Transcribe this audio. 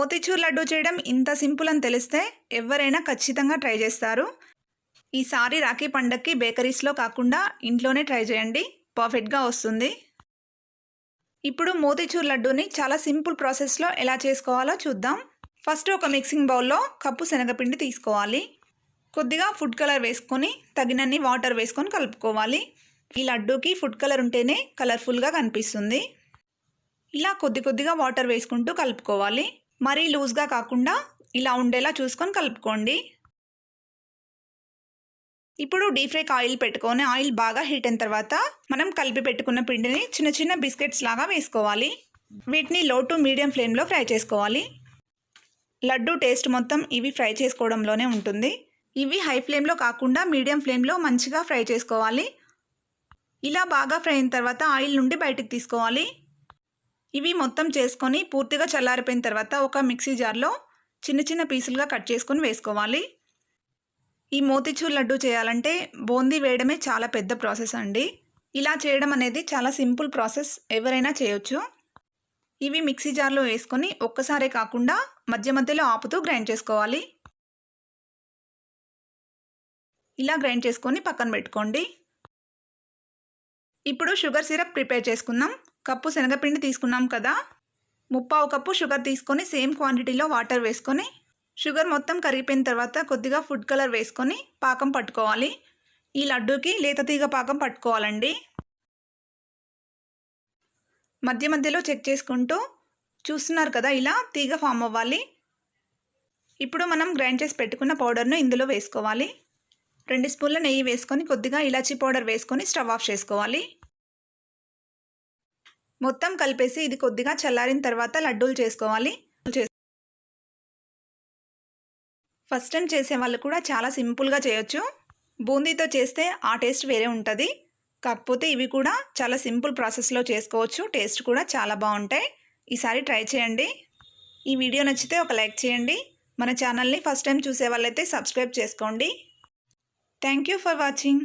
మోతీచూర్ లడ్డు చేయడం ఇంత సింపుల్ అని తెలిస్తే ఎవరైనా ఖచ్చితంగా ట్రై చేస్తారు. ఈసారి రాఖీ పండక్కి బేకరీస్లో కాకుండా ఇంట్లోనే ట్రై చేయండి. పర్ఫెక్ట్గా వస్తుంది. ఇప్పుడు మోతీచూర్ లడ్డూని చాలా సింపుల్ ప్రాసెస్లో ఎలా చేసుకోవాలో చూద్దాం. ఫస్ట్ ఒక మిక్సింగ్ బౌల్లో కప్పు శనగపిండి తీసుకోవాలి. కొద్దిగా ఫుడ్ కలర్ వేసుకొని తగినన్ని వాటర్ వేసుకొని కలుపుకోవాలి. ఈ లడ్డూకి ఫుడ్ కలర్ ఉంటేనే కలర్ఫుల్గా కనిపిస్తుంది. ఇలా కొద్ది కొద్దిగా వాటర్ వేసుకుంటూ కలుపుకోవాలి. మరీ లూజ్గా కాకుండా ఇలా ఉండేలా చూసుకొని కలుపుకోండి. ఇప్పుడు డీప్ ఫ్రైకి ఆయిల్ పెట్టుకొని ఆయిల్ బాగా హీట్ అయిన తర్వాత మనం కలిపి పెట్టుకున్న పిండిని చిన్న చిన్న బిస్కెట్స్ లాగా వేసుకోవాలి. వీటిని లో టు మీడియం ఫ్లేమ్లో ఫ్రై చేసుకోవాలి. లడ్డు టేస్ట్ మొత్తం ఇవి ఫ్రై చేసుకోవడంలోనే ఉంటుంది. ఇవి హై ఫ్లేమ్లో కాకుండా మీడియం ఫ్లేమ్లో మంచిగా ఫ్రై చేసుకోవాలి. ఇలా బాగా ఫ్రై అయిన తర్వాత ఆయిల్ నుండి బయటకు తీసుకోవాలి. ఇవి మొత్తం చేసుకొని పూర్తిగా చల్లారిపోయిన తర్వాత ఒక మిక్సీ జార్లో చిన్న చిన్న పీసులుగా కట్ చేసుకొని వేసుకోవాలి. ఈ మోతిచూర్ లడ్డు చేయాలంటే బూందీ వేయడమే చాలా పెద్ద ప్రాసెస్ అండి. ఇలా చేయడం అనేది చాలా సింపుల్ ప్రాసెస్ ఎవరైనా చేయొచ్చు. ఇవి మిక్సీ జార్లో వేసుకొని ఒక్కసారే కాకుండా మధ్య మధ్యలో ఆపుతూ గ్రైండ్ చేసుకోవాలి. ఇలా గ్రైండ్ చేసుకొని పక్కన పెట్టుకోండి. ఇప్పుడు షుగర్ సిరప్ ప్రిపేర్ చేసుకుందాం. కప్పు శనగపిండి తీసుకున్నాం కదా. ముప్పావు కప్పు షుగర్ తీసుకొని సేమ్ క్వాంటిటీలో వాటర్ వేసుకొని షుగర్ మొత్తం కరిగిపోయిన తర్వాత కొద్దిగా ఫుడ్ కలర్ వేసుకొని పాకం పట్టుకోవాలి. ఈ లడ్డూకి లేత తీగ పాకం పట్టుకోవాలండి. మధ్య మధ్యలో చెక్ చేసుకుంటూ చూస్తున్నారు కదా ఇలా తీగ ఫామ్ అవ్వాలి. ఇప్పుడు మనం గ్రైండ్ చేసి పెట్టుకున్న పౌడర్ను ఇందులో వేసుకోవాలి. రెండు స్పూన్ల నెయ్యి వేసుకొని కొద్దిగా ఇలాచీ పౌడర్ వేసుకొని స్టవ్ ఆఫ్ చేసుకోవాలి. మొత్తం కలిపేసి ఇది కొద్దిగా చల్లారిన తర్వాత లడ్డూలు చేసుకోవాలి. ఫస్ట్ టైం చేసే వాళ్ళు కూడా చాలా సింపుల్గా చేయొచ్చు. బూందీతో చేస్తే ఆ టేస్ట్ వేరే ఉంటుంది. కాకపోతే ఇవి కూడా చాలా సింపుల్ ప్రాసెస్లో చేసుకోవచ్చు. టేస్ట్ కూడా చాలా బాగుంటాయి. ఈసారి ట్రై చేయండి. ఈ వీడియో నచ్చితే ఒక లైక్ చేయండి. మన ఛానల్ని ఫస్ట్ టైం చూసే వాళ్ళైతే సబ్స్క్రైబ్ చేసుకోండి. Thank you for watching.